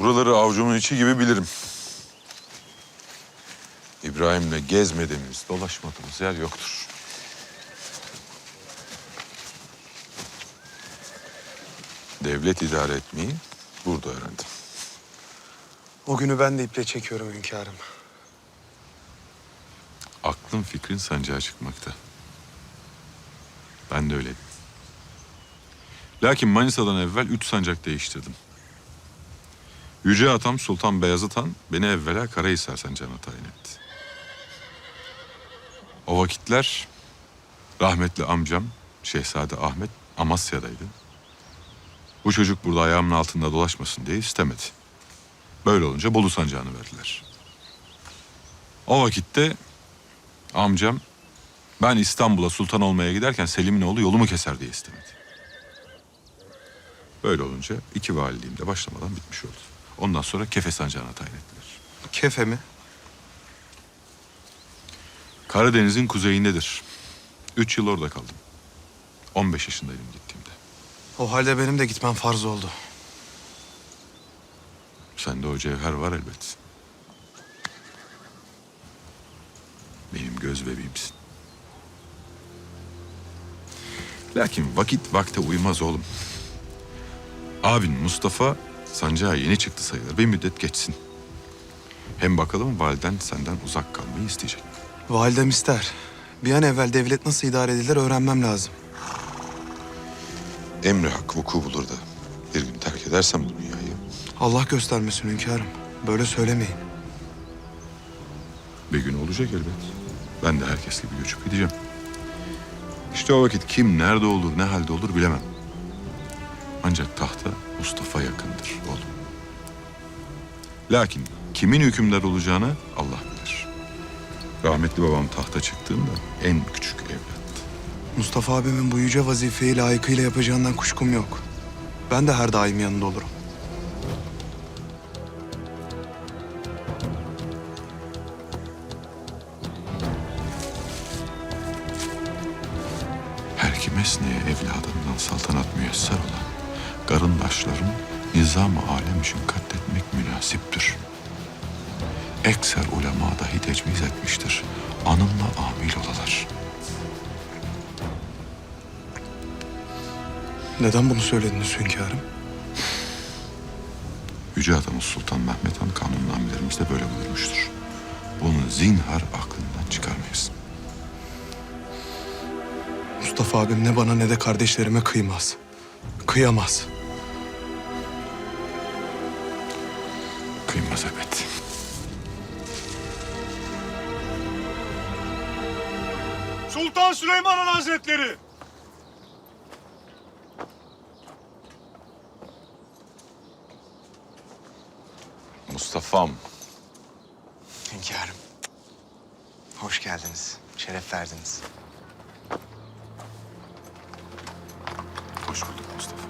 Buraları avucumun içi gibi bilirim. İbrahim'le gezmediğimiz, dolaşmadığımız yer yoktur. Devlet idare etmeyi burada öğrendim. O günü ben de iple çekiyorum hünkârım. Aklın fikrin sancağa çıkmakta. Ben de öyleydim. Lakin Manisa'dan evvel üç sancak değiştirdim. Yüce Atam Sultan Beyazıt Han beni evvela Karahisar sancağına tayin etti. O vakitler rahmetli amcam Şehzade Ahmet Amasya'daydı. Bu çocuk burada ayağımın altında dolaşmasın diye istemedi. Böyle olunca Bolu sancağını verdiler. O vakitte Amcam ben İstanbul'a sultan olmaya giderken Selim'in oğlu yolumu keser diye istemedi. Böyle olunca iki valiliğim de başlamadan bitmiş oldu. Ondan sonra Kefe sancağına tayin ettiler. Kefe mi? Karadeniz'in kuzeyindedir. Üç yıl orada kaldım. 15 yaşındaydım gittiğimde. O halde benim de gitmem farz oldu. Sende o cevher var elbet. Benim göz bebeğimsin. Lakin vakit vakte uymaz oğlum. Abin Mustafa sancağa yeni çıktı sayılır. Bir müddet geçsin. Hem bakalım validen senden uzak kalmayı isteyecek. Validem ister. Bir an evvel devlet nasıl idare edilir öğrenmem lazım. Emri hak vuku bulur da bir gün terk edersem bu dünyayı Allah göstermesin hünkârım. Böyle söylemeyin. Bir gün olacak elbet. Ben de herkes gibi göçüp gideceğim. İşte o vakit kim nerede olur, ne halde olur bilemem. Ancak tahta Mustafa yakındır oğlum. Lakin kimin hükümdar olacağını Allah bilir. Rahmetli babam tahta çıktığında en küçük evlattı. Mustafa abimin bu yüce vazifeyi layıkıyla yapacağından kuşkum yok. Ben de her daim yanında olurum. Her kim esneye evladından saltanat müyesser olan garındaşların nizam-ı alem için katletmek münasiptir. Ekser ulema dahi tecviz etmiştir. Anınla amil olalar. Neden bunu söylediniz hünkârım? Yüce Adamız Sultan Mehmet Han kanunnamelerimizde böyle buyurmuştur. Bunu zinhar aklından çıkarmayasın. Mustafa abim ne bana ne de kardeşlerime kıymaz. Kıyamaz. Sultan Süleyman Han Hazretleri. Mustafa'm. Hünkârım. Hoş geldiniz. Şeref verdiniz. Hoş bulduk Mustafa.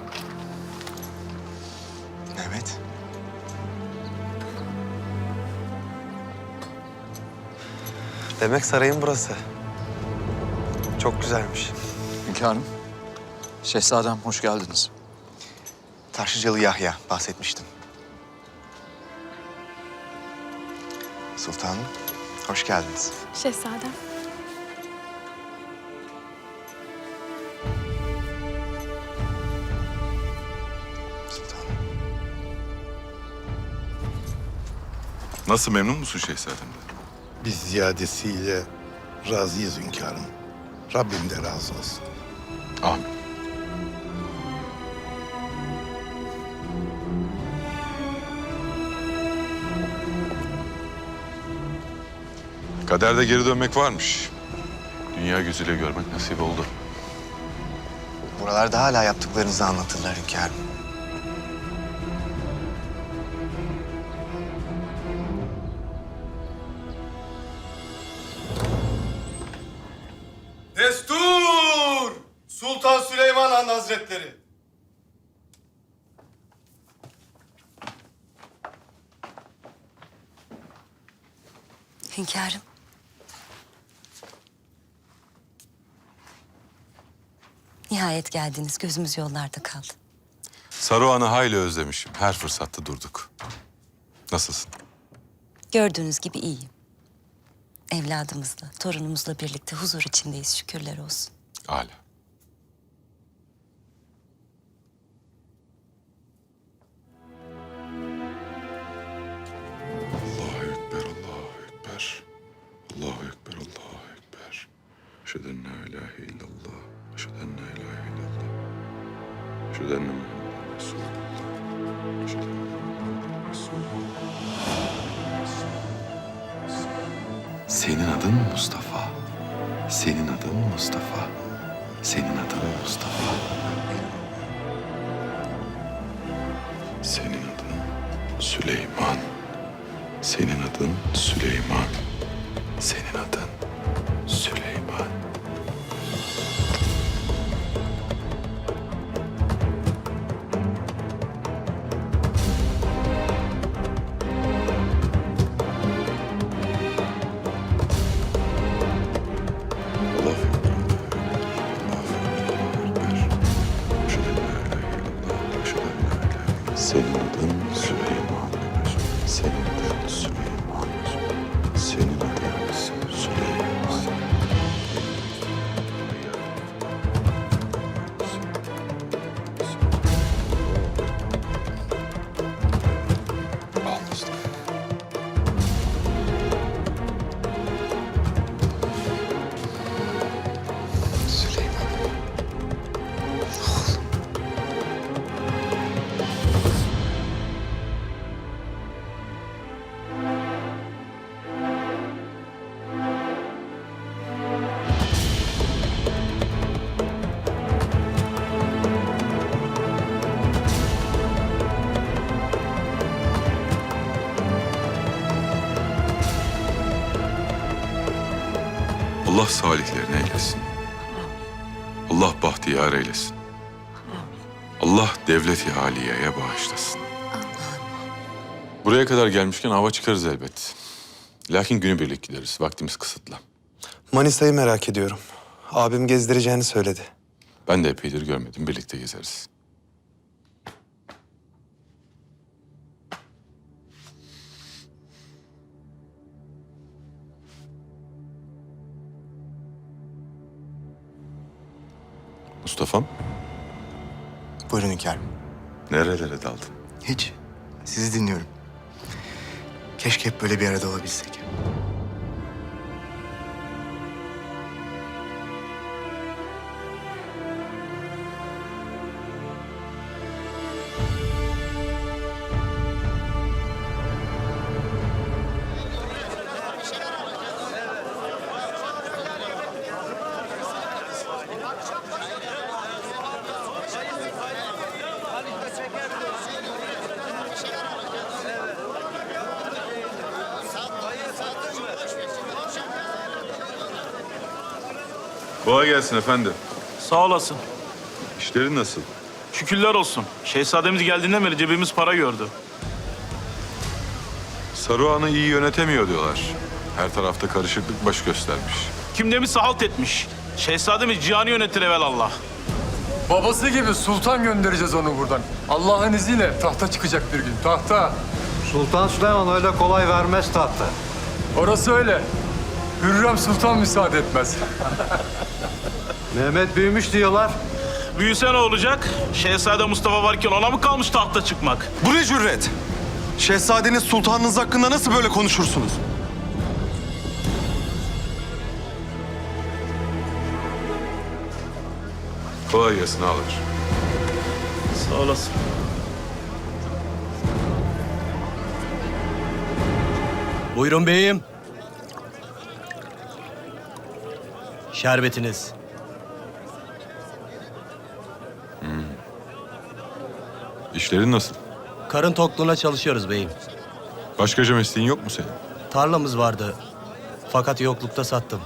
Mehmet. Demek sarayın burası. Çok güzelmiş. Hünkârım, şehzadem hoş geldiniz. Taşlıcalı Yahya bahsetmiştim. Sultanım, hoş geldiniz. Şehzadem. Sultanım. Nasıl memnun musun şehzademden? Biz ziyadesiyle razıyız hünkârım. Rabbim de razı olsun. Amin. Kaderde geri dönmek varmış. Dünya gözüyle görmek nasip oldu. Buralarda hala yaptıklarınızı anlatırlar hünkârım. Hünkârım. Nihayet geldiniz. Gözümüz yollarda kaldı. Saruhan'ı hayli özlemişim. Her fırsatta durduk. Nasılsın? Gördüğünüz gibi iyiyim. Evladımızla, torunumuzla birlikte huzur içindeyiz şükürler olsun. Hala. Senin adın Mustafa. Senin adın Mustafa. Senin adın Mustafa. Senin adın Süleyman. Senin adın Süleyman. Senin adın Süleyman. Allah salihlerini eylesin. Allah bahtiyar eylesin. Allah devleti haliyeye bağışlasın. Buraya kadar gelmişken hava çıkarız elbet. Lakin günübirlik gideriz. Vaktimiz kısıtlı. Manisa'yı merak ediyorum. Abim gezdireceğini söyledi. Ben de epeydir görmedim. Birlikte gezeriz. Mustafa'm, Buyurun hünkârım. nerelere daldın? Hiç. Sizi dinliyorum. Keşke hep böyle bir arada olabilsek. Kolay gelsin efendim. Sağ olasın. İşlerin nasıl? Şükürler olsun. Şehzademiz geldiğinden beri cebimiz para gördü. Saruhan'ı iyi yönetemiyor diyorlar. Her tarafta karışıklık baş göstermiş. Kim demişse halt etmiş. Şehzademiz cihanı yönetir evelallah. Babası gibi sultan göndereceğiz onu buradan. Allah'ın izniyle tahta çıkacak bir gün. Tahta. Sultan Süleyman öyle kolay vermez tahtı. Orası öyle. Hürrem Sultan müsaade etmez. Mehmet büyümüş diyorlar. Büyüse ne olacak? Şehzade Mustafa varken ona mı kalmış tahta çıkmak? Bu ne cüret? Şehzadeniz sultanınız hakkında nasıl böyle konuşursunuz? Kolay gelsin ağalar. Sağ olasın. Buyurun beyim. Şerbetiniz. İşlerin nasıl? Karın tokluğuna çalışıyoruz beyim. Başkaca mesleğin yok mu senin? Tarlamız vardı. Fakat yoklukta sattım.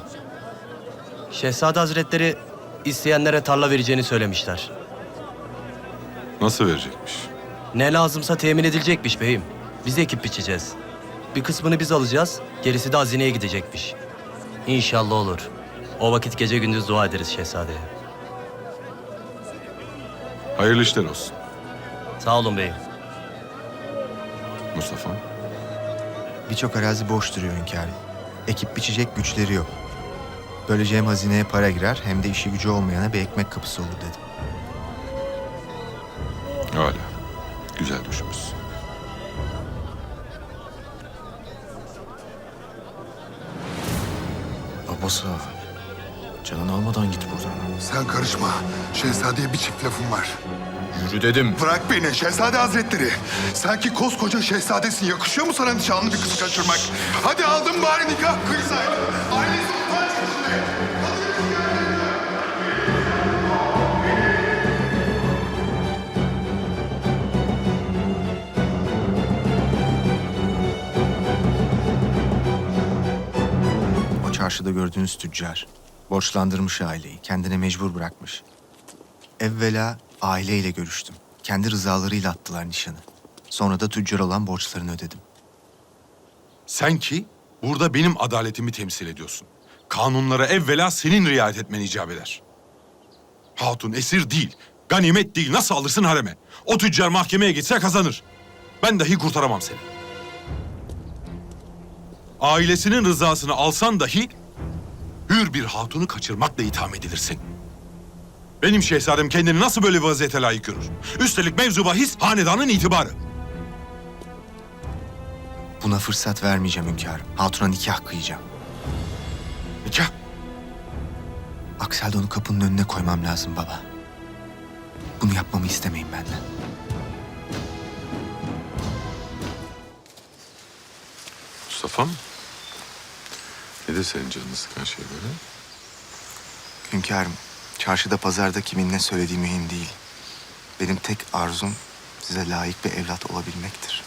Şehzade Hazretleri isteyenlere tarla vereceğini söylemişler. Nasıl verecekmiş? Ne lazımsa temin edilecekmiş beyim. Biz ekip biçeceğiz. Bir kısmını biz alacağız, gerisi de hazineye gidecekmiş. İnşallah olur. O vakit gece gündüz dua ederiz şehzadeye. Hayırlı işler olsun Sağ olun beyim. Mustafa. Birçok arazi boş duruyor hünkârım. Ekip biçecek güçleri yok. Böylece hem hazineye para girer hem de işi gücü olmayana bir ekmek kapısı olur dedim. Hala. Güzel düşünmüşsün. Babası Canını almadan git buradan. Sen karışma. Şehzadeye bir çift lafım var. Yürü dedim. Bırak beni Şehzade Hazretleri. Sanki koskoca şehzadesin. Yakışıyor mu sana nişanlı bir kızı kaçırmak? Hadi aldım bari nikah kıysaydın. Aile sultan çıkışını. O çarşıda gördüğünüz tüccar. Borçlandırmış aileyi. Kendine mecbur bırakmış. Evvela aileyle görüştüm. Kendi rızalarıyla attılar nişanı. Sonra da tüccar olan borçlarını ödedim. Sen ki burada benim adaletimi temsil ediyorsun. Kanunlara evvela senin riayet etmen icap eder. Hatun esir değil, ganimet değil. Nasıl alırsın hareme? O tüccar mahkemeye gitse kazanır. Ben dahi kurtaramam seni. Ailesinin rızasını alsan dahi hür bir hatunu kaçırmakla itham edilirsin. Benim şehzadem kendini nasıl böyle bir vaziyete layık görür? Üstelik mevzu bahis hanedanın itibarı. Buna fırsat vermeyeceğim hünkârım. Hatuna nikah kıyacağım. Nikah. Aksi halde onu kapının önüne koymam lazım baba. Bunu yapmamı istemeyin benden. Mustafa'm. Nedir senin canını sıkan şey böyle? Hünkârım, çarşıda pazarda kimin ne söylediği mühim değil. Benim tek arzum size layık bir evlat olabilmektir.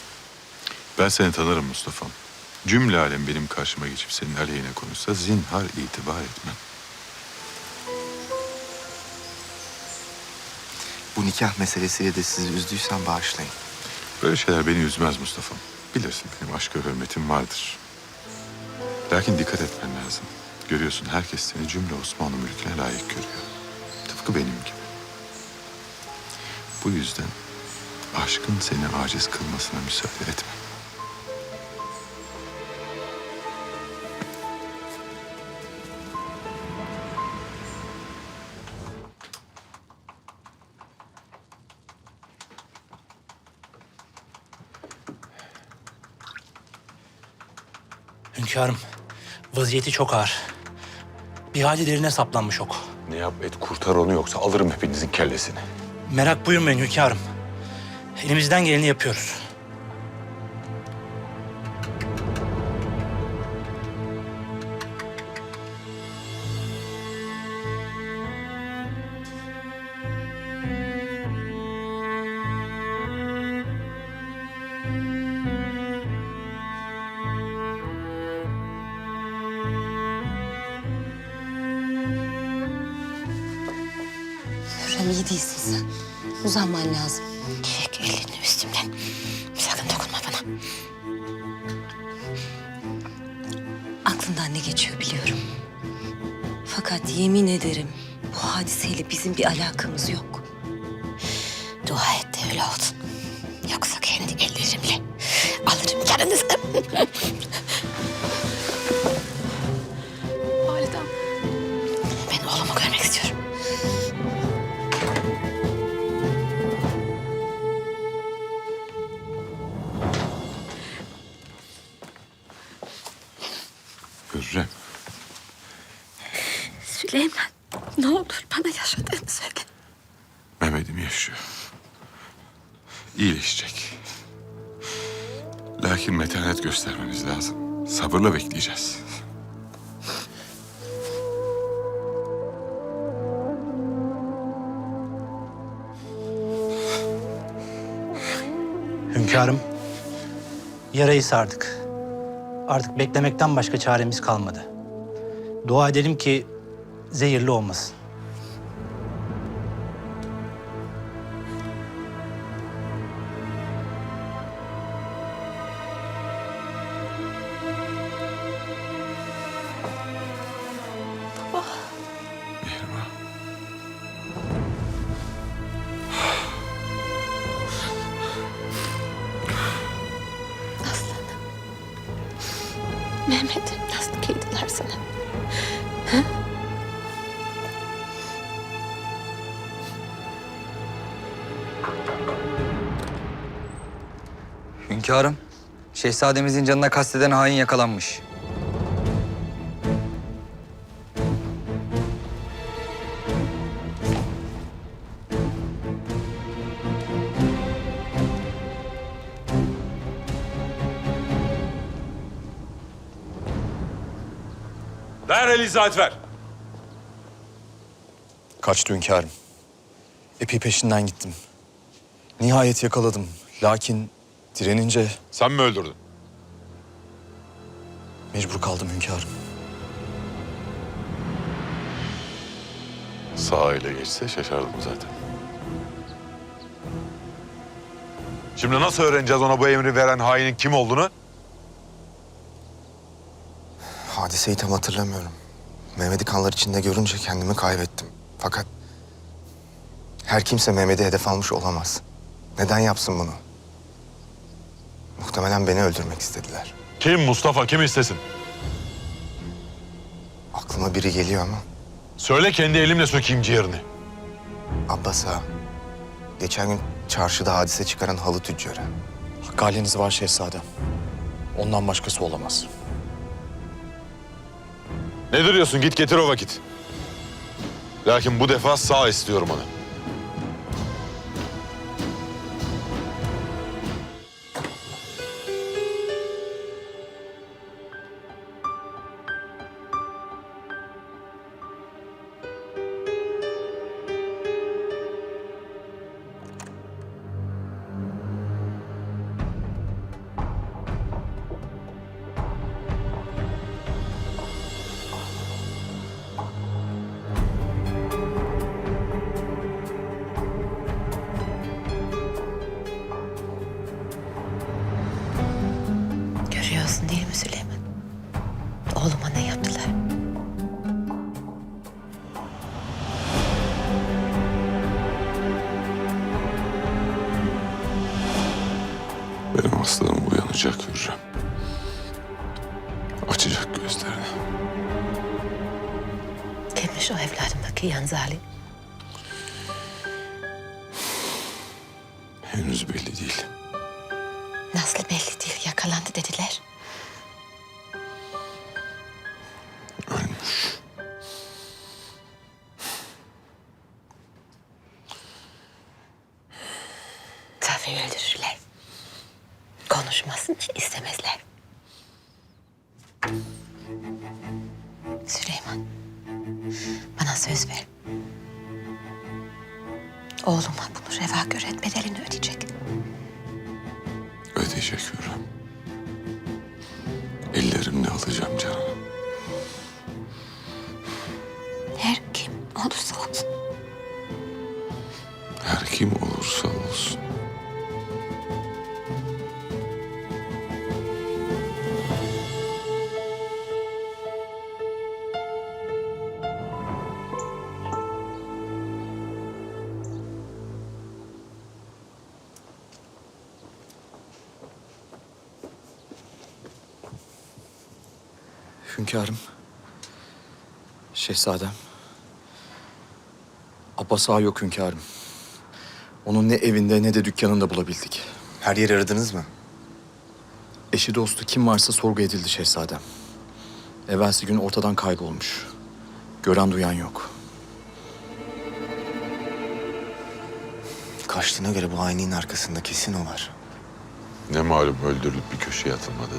Ben seni tanırım Mustafa'm. Cümle alem benim karşıma geçip senin aleyhine konuşsa zinhar itibar etmem. Bu nikah meselesiyle de sizi üzdüysem bağışlayın. Böyle şeyler beni üzmez Mustafa'm. Bilirsin benim aşka hürmetim vardır. Lakin dikkat etmen lazım. Görüyorsun herkes seni cümle Osmanlı mülküne layık görüyor. Tıpkı benim gibi. Bu yüzden aşkın seni aciz kılmasına müsaade etme. Hünkârım, vaziyeti çok ağır. Bir hali derine saplanmış ok. Ne yap et kurtar onu yoksa alırım hepinizin kellesini. Merak buyurmayın hünkârım. Elimizden geleni yapıyoruz. Bu hadiseyle bizim bir alakamız yok. Dua et de öyle olsun. Yoksa kendi ellerimle alırım canınızı. Hünkârım, yarayı sardık. Artık beklemekten başka çaremiz kalmadı. Dua edelim ki zehirli olmasın. Hünkârım, şehzademizin canına kasteden hain yakalanmış. Derhal izahat ver. Kaçtı hünkârım. Epey peşinden gittim. Nihayet yakaladım. Lakin direnince Sen mi öldürdün? mecbur kaldım hünkârım. Sağ ile geçse şaşardım zaten. Şimdi nasıl öğreneceğiz ona bu emri veren hainin kim olduğunu? Hadiseyi tam hatırlamıyorum. Mehmet'i kanlar içinde görünce kendimi kaybettim. Fakat her kimse Mehmet'i hedef almış olamaz. Neden yapsın bunu? Muhtemelen beni öldürmek istediler. Kim Mustafa kim istesin? Aklıma biri geliyor ama Söyle kendi elimle sökeyim ciğerini. Abbas ağa. Geçen gün çarşıda hadise çıkaran halı tüccarı. Hakkâliniz var şehzadem. Ondan başkası olamaz. Ne duruyorsun git getir o vakit. Lakin bu defa sağ istiyorum onu. Evladımdaki yan zalim? Henüz belli değil. Nasıl belli değil yakalandı dediler. Hünkârım. Şehzadem. Abbas ağa yok hünkârım. Onun ne evinde ne de dükkanında bulabildik. Her yeri aradınız mı? Eşi dostu kim varsa sorgu edildi şehzadem. Evvelsi gün ortadan kaybolmuş. Gören duyan yok. Kaçtığına göre bu hainin arkasında kesin o var. Ne malum öldürülüp bir köşeye atılmadı.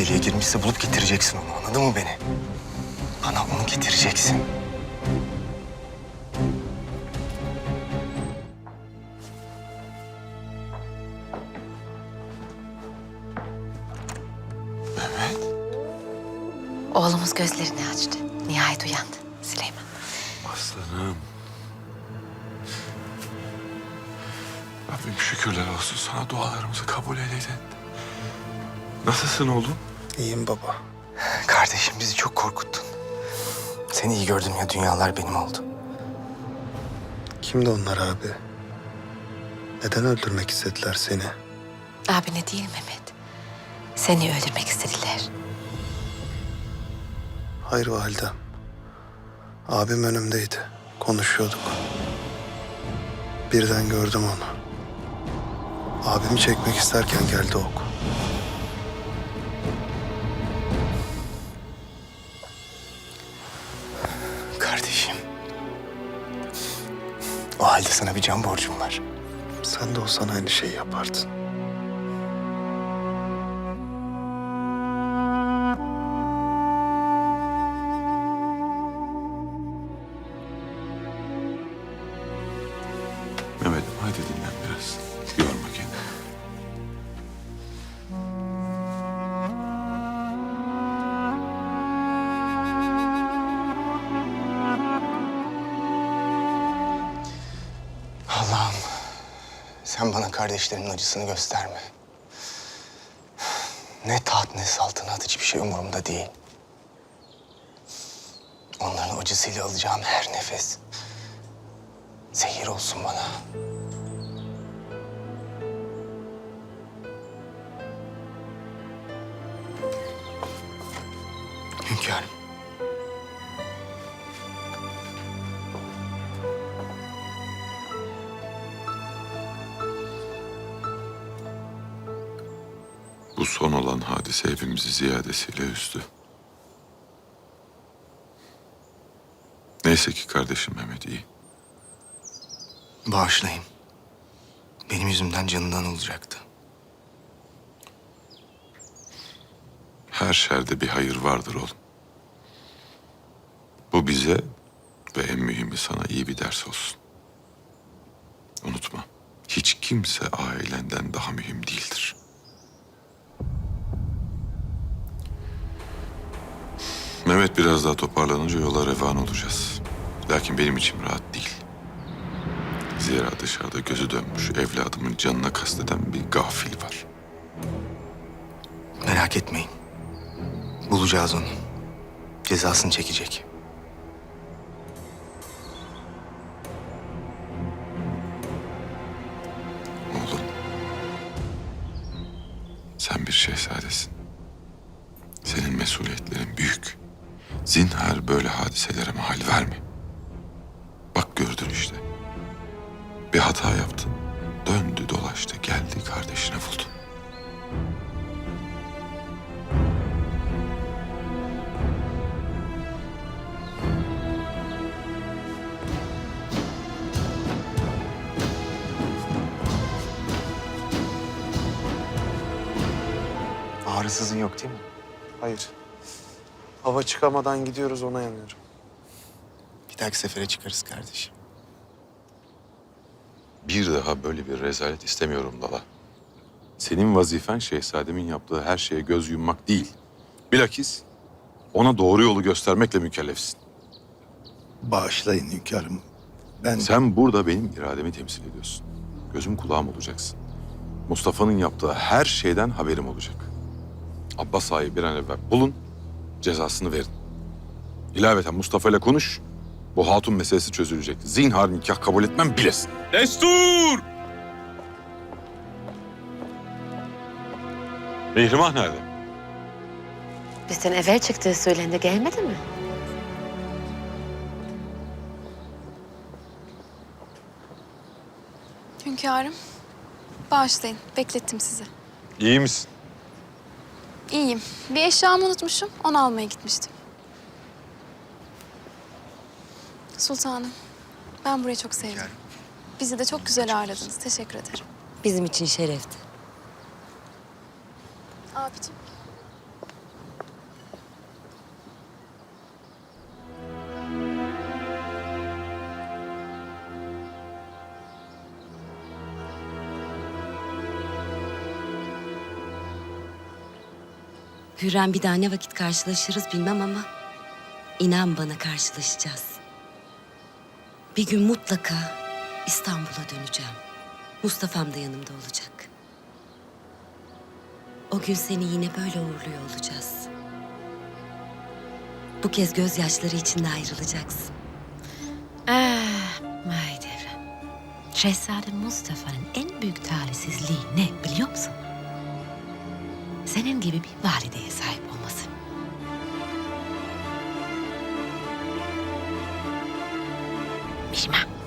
Deliğe girmişse bulup getireceksin onu. Anladın mı beni? Bana onu getireceksin. Nasılsın oğlum? İyiyim baba. Kardeşim bizi çok korkuttun. Seni iyi gördüm ya dünyalar benim oldu. Kimdi onlar abi? Neden öldürmek istediler seni? Abine değil Mehmet. Seni öldürmek istediler. Hayır validem. Abim önümdeydi. Konuşuyorduk. Birden gördüm onu. Abimi çekmek isterken geldi ok. Sana bir can borcum var. Sen de olsan aynı şeyi yapardın. Sen bana kardeşlerimin acısını gösterme. Ne taht ne saltanat hiçbir şey umurumda değil. Onların acısıyla alacağım her nefes zehir olsun bana. Ziyadesiyle üzdü. Neyse ki kardeşim Mehmet iyi. Bağışlayın. Benim yüzümden canından olacaktı. Her şerde bir hayır vardır oğlum. Bu bize ve en mühimi sana iyi bir ders olsun. Unutma, hiç kimse ailenden daha mühim değildir. Mehmet biraz daha toparlanınca yola revan olacağız. Lakin benim içim rahat değil. Zira dışarıda gözü dönmüş evladımın canına kasteden bir gafil var. Merak etmeyin. Bulacağız onu. Cezasını çekecek. Oğlum. Sen bir şehzadesin. Senin mesuliyetlerin büyük. Zinhar böyle hadiselere mahal verme. Bak gördün işte. Bir hata yaptın. Döndü dolaştı geldi kardeşine buldu. Ağrısızın yok değil mi? Hayır. Hava çıkamadan gidiyoruz ona yanıyorum. Bir dahaki sefere çıkarız kardeşim. Bir daha böyle bir rezalet istemiyorum Dala. Senin vazifen şehzademin yaptığı her şeye göz yummak değil. Bilakis ona doğru yolu göstermekle mükellefsin. Bağışlayın hünkârım. Ben... Sen burada benim irademi temsil ediyorsun. Gözüm kulağım olacaksın. Mustafa'nın yaptığı her şeyden haberim olacak. Abbas Ağa'yı bir an evvel bulun, cezasını verin. İlaveten Mustafa ile konuş, bu hatun meselesi çözülecek. Zinhar nikah kabul etmem bilesin. Destur! Mihrimah nerede? Bizden evvel çıktığı söylendi gelmedi mi? Hünkârım, bağışlayın. Beklettim sizi. İyi misin? İyiyim. Bir eşyamı unutmuşum. Onu almaya gitmiştim. Sultanım, ben burayı çok sevdim. Bizi de çok güzel ağırladınız. Teşekkür ederim. Bizim için şerefti. Abicim. Hürrem bir daha ne vakit karşılaşırız bilmem ama... ...inan bana karşılaşacağız. Bir gün mutlaka İstanbul'a döneceğim. Mustafa'm da yanımda olacak. O gün seni yine böyle uğurluyor olacağız. Bu kez gözyaşları içinde ayrılacaksın. Ah, Mahidevran. Şehzade Mustafa'nın en büyük talihsizliği ne biliyor musun? senin gibi bir valideye sahip olması. Mihrimah.